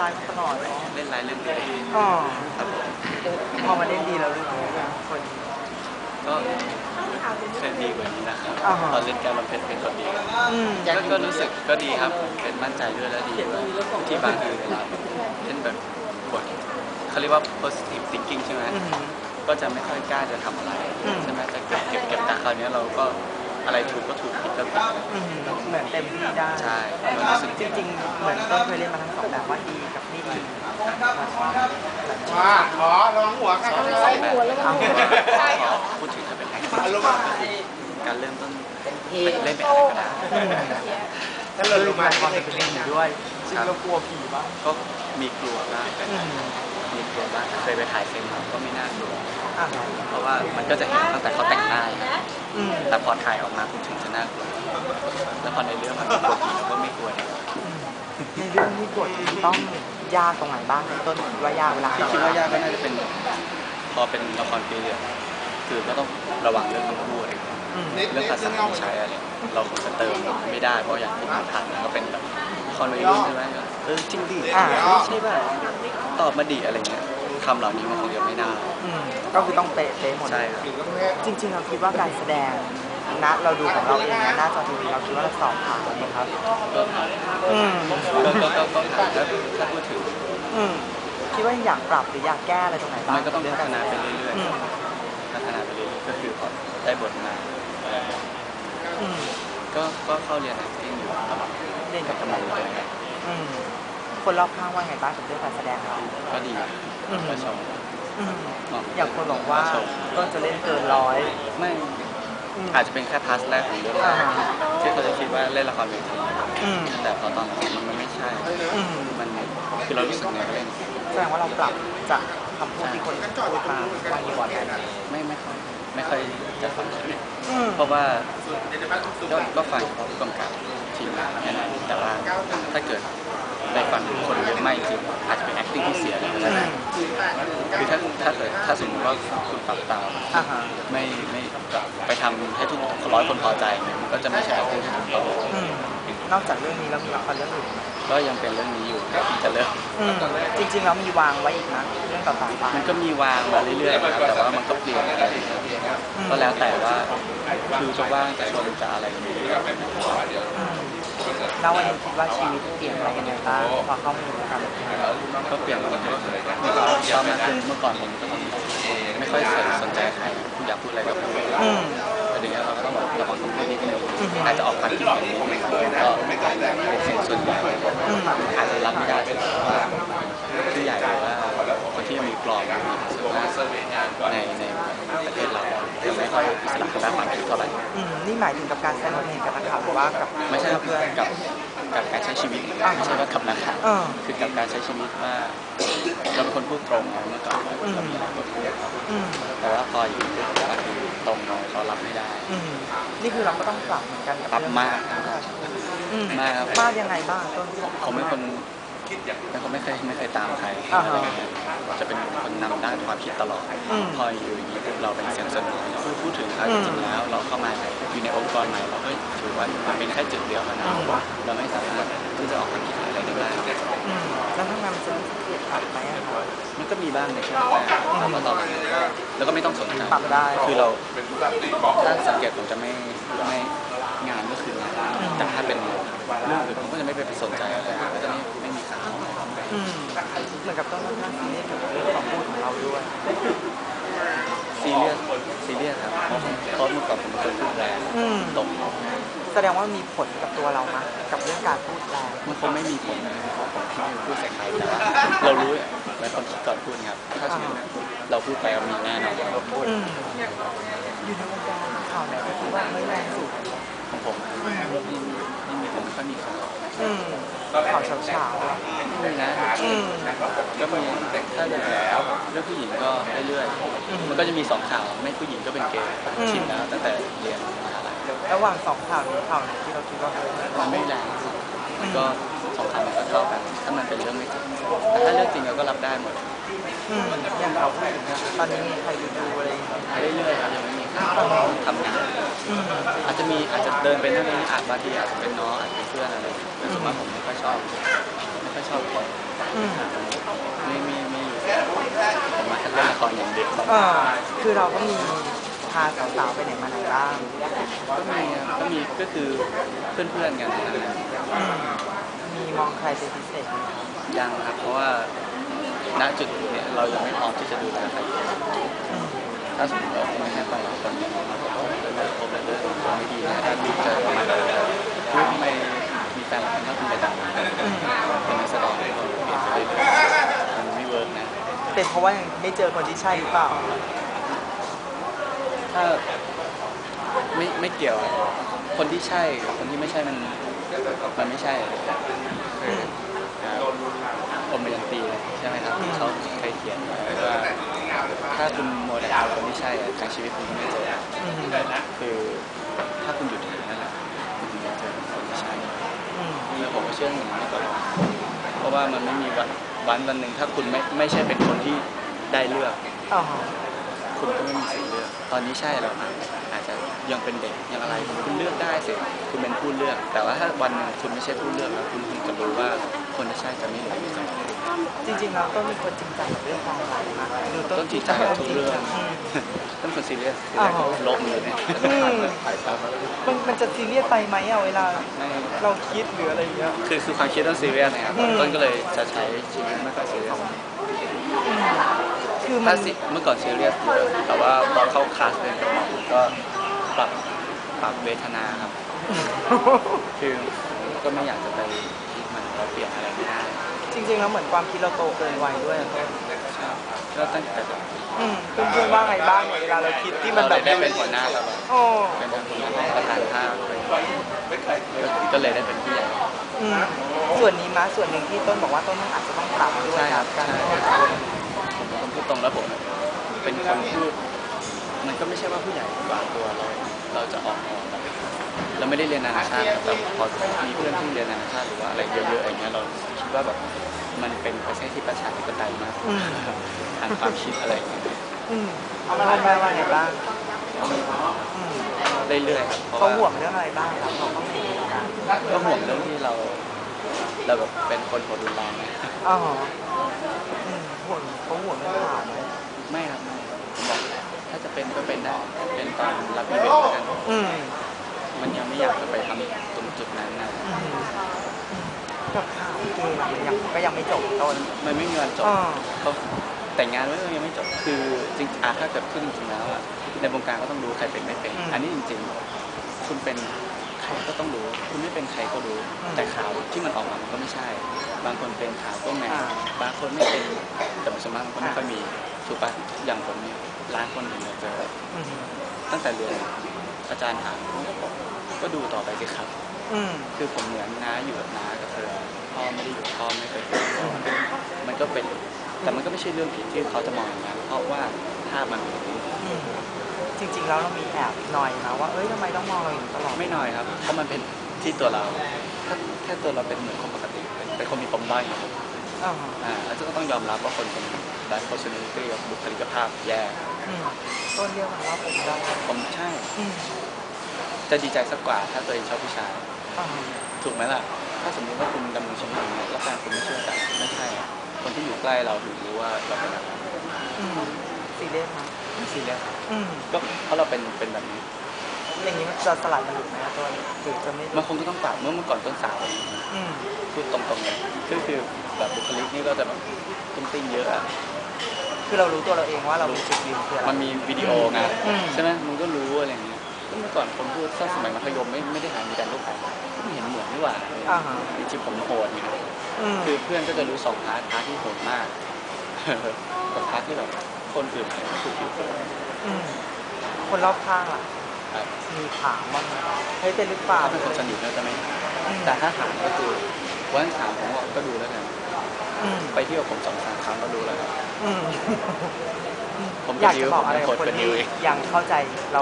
ร้ายมาตลอดเนาะเล่นร้ายเรื่องเดียวอ๋อครับผมพอมาเล่นดีแล้วรู้ไหมว่าคนก็เคยดีกว่านี้นะครับอ่าฮะตอนเล่นการมันเป็นเป็นคนดีอืมก็ก็รู้สึกก็ดีครับเป็นมั่นใจด้วยและดีด้วยที่บางทีเวลาเล่นแบบบทเขาเรียกว่า positive thinking ใช่ไหมอืมก็จะไม่ค่อยกล้าจะทำอะไรอืมใช่ไหมจะเก็บเก็บเก็บแต่คราวนี้เราก็ อะไรถูกก็ถูกผิดก็ผิดอืมเหมือนเต็มที่ได้ ใช่เรารู้สึกจริงๆ เหมือนต้นเคยเล่นมาทั้งสองแบบว่าดีกับไม่ดีมาขอลองหัวสกันองเลสองยแบบเอาพูดถึงจะเป็นแอคอารมณ์การเริ่มต้นเล่นเป็นอะไรก็ได้อืม ถ้าเราเราลดูงมามาคอนเป็นผีด้วยจริงครับเรากลัวผีบ้างก็มีกลัวบ้างแต่อืมมีกลัวบ้างเคยไปถ่ายเซนมาก็ไม่น่ากลัวอะเพราะว่ามันก็จะเห็นตั้งแต่เขาแต่งหน้าอย่างเงี้ยอืมแต่พอถ่ายออกมาคุณถึงจะน่ากลัวแล้วพอในเรื่องมันกลัวผีเราก็ไม่กลัวเลยในเรื่องที่กดมันต้องยากตรงไหนบ้างต้นคิดว่ายากเวลาที่คิดว่ายากก็น่าจะเป็น พอเป็นละครปีเรียด คือก็ต้องระวังเรื่องคำพูดอืมเรื่องภาษาที่ใช้อะไรเราคงจะเติมไม่ได้เพราะอย่างที่ผ่านทันก็เป็นแบบละครวัยรุ่นใช่ไหมเออจริงดิอ่าใช่ป่ะตอบมาดิอะไรเงี้ยคำเหล่านี้มันคงจะไม่น่าอืมก็คือต้องเป๊ะเป๊ะหมดใช่ครับจริง ๆ เราคิดว่าการแสดงนะเราดูของเราเองนะหน้าจอทีวีเราคิดว่าเราสอบผ่านไหมครับก็ผ่านอืมก็ก็ก็ก็ผ่านแล้วถ้าพูดถึงอืมคิดว่าอยากปรับหรืออยากแก้อะไรตรงไหนบ้างมันก็ต้องพัฒนาไปเรื่อยอืมๆพัฒนาไปเรื่อยๆก็คือพอได้บทมาอืมก็ก็เข้าเรียน acting อยู่ตลอดเล่นกับกำลังเลยครับอืมคนรอบข้างว่าไงบ้างกับเรื่องการแสดงเราก็ดีอืมก็ชมอืมอย่างคนบอกว่าชมต้นจะเล่นเกินร้อยไม่อืมอาจจะเป็นแค่พาร์ทแรกของเรื่องอ่าที่เขาจะคิดว่าเล่นละครเวทีอืมแต่พอตอนหลังมันมันไม่ใช่อืมมันคือเรารู้สึกไงก็เล่นแสดงว่าเราปรับจากคำพูดที่คนพูดมาบางทีก่อนไหมไม่ไม่ค่อย ไม่ค่อยจะฟังอืมเพราะว่าก็ก็ฟังเขาผู้กำกับทีมงานแค่นั้นแต่ว่าถ้าเกิดได้ฟังคนเยอะไม่จริงอาจจะเป็น acting ที่เสียเลยก็อืได้มคือถ้าถ้าเกิดถ้าสมมติว่าคุณปรับตามอ่าฮะไม่ไม่ไปทำให้ทุกร้อยคนพอใจเนี่ยมันก็จะไม่ใช่ acting ที่ถูกต้องอืมนอกจากเรื่องนี้แล้วมีละครเรื่องอื่นไหมก็ยังเป็นเรื่องนี้อยู่ที่จะเลิกอืมจริงๆแล้วมีวางไว้อีกนะเรื่องต่อๆไปมันก็มีวางมาเรื่อยๆนะครับแต่ว่ามันก็เปลี่ยนอะไรอย่างเงี้ย ก็แล้วแต่ว่าคือจะว่างจะชวนจะอะไรอย่างเงี้ยอืมแล้ววันนี้คิดว่าชีวิตเปลี่ยนไปยังไงบ้างพอเข้ามาอยู่วงการบันเทิงก็เปลี่ยนไปเรื่อยๆมีความรับผิดชอบมากขึ้นเมื่อก่อนผมก็ไม่ค่อยสนใจใครผู้อยากพูดอะไรก็พูดอืมแต่เดี๋ยวนี้เราก็ต้องระวังคำพูดนิดนึงอืมอาจจะออกความคิดเห็นนิดนึงก็เสียงส่วนใหญ่ อืม อาจจะรับไม่ได้ว่าผู้ใหญ่หรือว่าคนที่ยังมีกรอบอยู่ส่วนมากในในประเทศเราจะไม่ค่ อยอิสระทางด้านความคิดเท่าไหร่อืมนี่หมายถึงกับการแสดงความเห็นกับนักข่าวหรือว่ากับไม่ใช่เพื่อนกับกับการใช้ชีวิตไม่ใช่ว่ากับนักข่าวเออคือกับการใช้ชีวิตว่าเราเป็นคนพูดตรงนะเมื่อก่อนเรามีอะไรก็พูดอืมแต่ว่าพออยู่ปุ๊บบางทีตรงเราเขารับไม่ได้อืมนี่คือเราก็ต้องปรับเหมือนกันกับปรับเรื่องมากอืมมากครับมากยังไงบ้างต้นผมเป็นคน เป็นคนไม่เคยไม่เคยตามใครอ่าอะไรฮะเงี้ยจะเป็นคนนำด้านความคิดตลอด อืม พออยู่อย่างนี้ปุ๊บเราเป็นเสียงสนุนพูดพูดถึงเขาจริงๆแล้ว เราเข้ามาอยู่ในองค์กรใหม่เราก็ถือว่ามันเป็นแค่จุดเดียวเท่านั้นเราไม่สามารถที่จะออกความคิดเห็นอะไรได้มากอืมแล้วทำงานมันจะเกลียดขัดไหมอะคะ มันก็มีบ้างในช่วงแรกแต่ว่าต่อไปแล้วก็ไม่ต้องสนใจปรับได้ คือเรา ถ้าสังเกตผมจะไม่ไม่งานก็คืองานแต่ถ้าเป็นเรื่องอื่นผมก็จะไม่ไปสนใจอะไรก็จะไม่ไม่มีข่าวอืม เหมือนกับต้นค่อนข้างซีเรียสกับเรื่องของพูดของเราด้วยซีเรียสซีเรียสครับเพราะเมื่อก่อนผมเคยพูดแรงอืมตรงแสดงว่ามีผลกับตัวเรานะกับเรื่องการพูดแรงมันคงไม่มีผลนะเพราะผมไม่ได้พูดใส่ใครแต่ว่าเรารู้หลายคนคิดก่อนพูดครับถ้าสมมติเราพูดไปเรามีแน่นอนเราพูดอืมอยู่ในวงการข่าวไหนก็คิดว่าไม่แรงสุด ของผมไม่มีไม่มีผมไม่ค่อยมีข่าวอืมข่าวเฉาๆอะไม่นะอืม ก็มีถ้าเรื่องเรื่องผู้หญิงก็เรื่อยอืม ๆมันก็จะมีสองข่าวไม่ผู้หญิงก็เป็นเกย์อืมชินแล้วตั้งแต่เรียนมหาลัย ระหว่างสองข่าวนี้ข่าวไหนที่เราคิดว่าเออมันไม่แรงมันก็ สองข่าวมันก็เท่ากัน ถ้ามันเป็นเรื่องไม่จริงแต่ถ้าเรื่องจริงเราก็รับได้หมดอืมอย่างเราพูดถึงอะตอนนี้มีใครดูดูอะไรอย่างเงี้ยเรื่อยๆครับยังไม่มีข่าวทำงานอืมอาจจะมีอาจจะเดินไปนั่นนี่อาจบางทีอาจจะเป็นน้องอาจจะเป็นเพื่อนอะไรแต่ส่วนมากผมไม่ค่อยชอบไม่ไม่ค่อยชอบแข่งอืมไม่ไม่ไม่อยู่ผมมาแค่เล่นละครอย่างเดียว เออคือเราก็มีพาสาวๆไปไหนมาไหนบ้างก็มีครับก็มีก็คือเพื่อนๆกันนะครับอื มมีมองใครเป็นพิเศษไหมครับยังครับ เพราะว่าณจุดเนี้ยเรายังไม่พร้อมที่จะดูแลใครอืมถ้าสมมติเราไม่ให้ไปเราคนเดียวเราก็ต้องเลิกคบเลิกตัวไม่ดีนะถ้ามีเจอมาคือทำไมมีแฟนหลายคนถ้าคุณไปต่างประเทศอืมเป็นนักแสดงที่เราเปลี่ยนไปเรื่อยๆมันไม่เวิร์กนะเป็นเพราะว่ายังไม่เจอคนที่ใช่หรือเปล่า ถ้าไม่ไม่เกี่ยว คนที่ใช่กับคนที่ไม่ใช่มัน มันไม่ใช่คืออ่าอมยันตีใช่ไหมครับที่เขาเคยเขียนไว้ว่าถ้าคุณโมเดลคนที่ใช่อะทั้งชีวิตคุณก็ไม่เจออืมคือถ้าคุณหยุดถึงนั่นแหละคุณถึงจะเจอคนที่ใช่อืมแล้วผมก็เชื่ออย่างนี้มาตลอดเพราะว่ามันไม่มีวันวันวันหนึ่งถ้าคุณไม่ไม่ใช่เป็นคนที่ได้เลือกอ๋อคุณก็ไม่มีสิทธิ์เลือก ตอนนี้ใช่แล้วนะอาจจะ ยังเป็นเด็กยังอะไรคุณเลือกได้สิคุณเป็นผู้เลือก แต่ว่าถ้าวันหนึงคุณไม่ใช่ผู้เลือกแล้วคุณถึงจะรู้ว่าคนที่ใช่จะไม่เหลืออยู่สำหรับคุณจริงๆเราก็มีคนจริงจังกับเรื่องความรักนะดูต้ต้นนจริงจังกับทุกเรื่องมต้องคนซีเรียสอ๋อโลกมือเนี่ยอืมมันมันจะซีเรียสไปไหมอะเวลาไม่เราคิดหรืออะไรอย่างเงี้ยคือคือความคิดต้องซีเรียสนะครับอืมต้นก็เลยจะใช้ชีวิตไม่ค่อยซีเรียสอืมคือมัถ้านสิเมื่อก่อนซีเรียสเยอะแต่ว่าพอเข้าคลาสเรียนกับหมอผมก็ ปรับปรับเวทนาครับ คือก็ไม่อยากจะไปคิดมันเราเปลี่ยนอะไรไม่ได้จริงๆแล้วเหมือนความคิดเราโตเกินวัยด้วยอะครับก็ตั้งแต่อืมเพื่อนๆว่าไงบ้างเนี่ยเวลาเราคิดที่มันเราแบเลบยได้เป็นหัวหน้าแล้วโอ้เป็นทั้งหัวหน้าประธานภาคเลยก็เลยได้เป็นผู้ใหญ่อืมส่วนนี้มาส่วนหนึ่งที่ต้นบอกว่าต้นอาจจะต้องปรับด้วยใช่ครับการใช่ผมเป็นคนพูดตรงแล้วผมเป็นคนพูด มันก็ไม่ใช่ว่าผู้ใหญ่กว่าตัวเราเราจะออกออกแบบเราไม่ได้เรียนนานาชาตินะแต่พอมีเพื่อนที่เรียนนานาชาติหรือว่าอะไรเยอะๆอย่างเงี้ยเราคิดว่าแบบมันเป็นประเทศที่ประชาธิปไตยมากอืมทางความคิดอะไรอย่างเงี้ยอืมเอาพ่อแม่ว่าไงบ้างอืมเรื่อยๆครับเพราะเขาว่าห่วงเรื่องอะไรบ้างครับเราก็ไม่รู้กันก็ห่วงเรื่องที่เราเราแบบเป็นคนหัวรุนแรงนะอ๋ออืมห่วงเขาห่วงเรื่องข่าวไหมไม่ครับไม่ผมบอก ถ้าจะเป็นก็เป็นได้เป็นตอนรับอีเวนต์แล้วกันอืมมันยังไม่อยากจะไปทำตรงจุดนั้นนะอืมอืมกับข่าวเกย์อะมันยังก็ยังไม่จบต้น มันไม่มีวันจบอ๋อเขาแต่งงานไว้ก็ยังไม่จบคือจริงอะถ้าเกิดขึ้นจริงๆแล้วอะในวงการก็ต้องรู้ใครเป็นไม่เป็นอันนี้จริง ๆ คุณเป็นใครก็ต้องรู้ คุณไม่เป็นใครก็รู้แต่ข่าวที่มันออกมามันก็ไม่ใช่ บางคนเป็นข่าวก็แหมบางคนไม่เป็นแต่ส่วนมากมันก็ไม่ค่อยมีถูกปะอย่างผมเนี่ย ล้านคนถึงจะเจออืมตั้งแต่เรียนอาจารย์ถามผมก็บอกก็ดูต่อไปสิครับ อืม คือผมเหมือนน้าอยู่กับน้ากับเธอพ่อไม่ได้อยู่กับพ่อไม่เคยเจอพ่อมันก็เป็นแต่มันก็ไม่ใช่เรื่องผิดที่เขาจะมองอย่างนั้นเพราะว่าภาพมันเป็นอย่างนี้อืม จริงๆแล้วเรามีแอบหน่อยนะว่าเอ้ยทำไมต้องมองเราอย่างนี้ตลอดไม่น้อยครับ เพราะมันเป็นที่ตัวเรา ถ้าแค่ตัวเราเป็นเหมือนคนปกติเป็นคนมีปมด้อยครับ อ๋ออ่าแล้วก็ต้องยอมรับว่าคนเป็น bad personality กับบุคลิกภาพแย่อืมต้นเรียกมันว่าผมได้ผมใช่ อืมจะดีใจสักกว่าถ้าตัวเองชอบผู้ชายอ๋อถูกไหมล่ะ ถ้าสมมติว่าคุณดำรงชีวิตอย่างนี้ยแล้วแฟนคุณไม่เชื่อกันไม่ใช่อะคนที่อยู่ใกล้เราถึงรู้ว่าเราเป็นแบบนั้นอืมซีเรียสมั้ยไม่ซีเรียสอืมก็เพราะเราเป็นเป็นแบบนี้ อย่างนี้มันจะสลัดมันหลุดไหมอะต้นหรือจะไม่มันคงจะต้องปรับเมื่อเมื่อก่อนต้นสาวอืมพูดตรงๆเลยคือคือแบบบุคลิกนี่ก็จะแบบตุ้งติ้งเยอะอะคือเรารู้ตัวเราเองว่าเรามีจุดยืนคืออะไร มันมีวิดีโอไงอืม ใช่ไหมมันก็รู้อะไรอย่างเงี้ยแล้วเมื่อก่อนคนพูดถ้าสมัยมัธยมไม่ไม่ได้หามีการรูปแบบไม่เห็นเหมือนนี่หว่าอ่าฮะจริงๆผมโหดไงอืมคือเพื่อนก็จะรู้สองพาร์ทพาร์ทที่โหดมาก กับพาร์ทที่แบบคนอื่นเห็นก็คือผิวเผินอืมคนรอบข้างล่ะ ครับมีถามบ้างไหมเฮ้ยเป็นหรือเปล่าถ้าเป็นคนสนิทก็จะไม่ถามอืมแต่ถ้าถามก็คือวันถามผมบอกก็ดูแล้วกันอืมไปเที่ยวผมสองสามครั้งก็ดูแล้วกันอืมผมอยากดิจะวบอกอะไรผมกับเป็นคนคนดิที่วเอง ยังเข้าใจเรา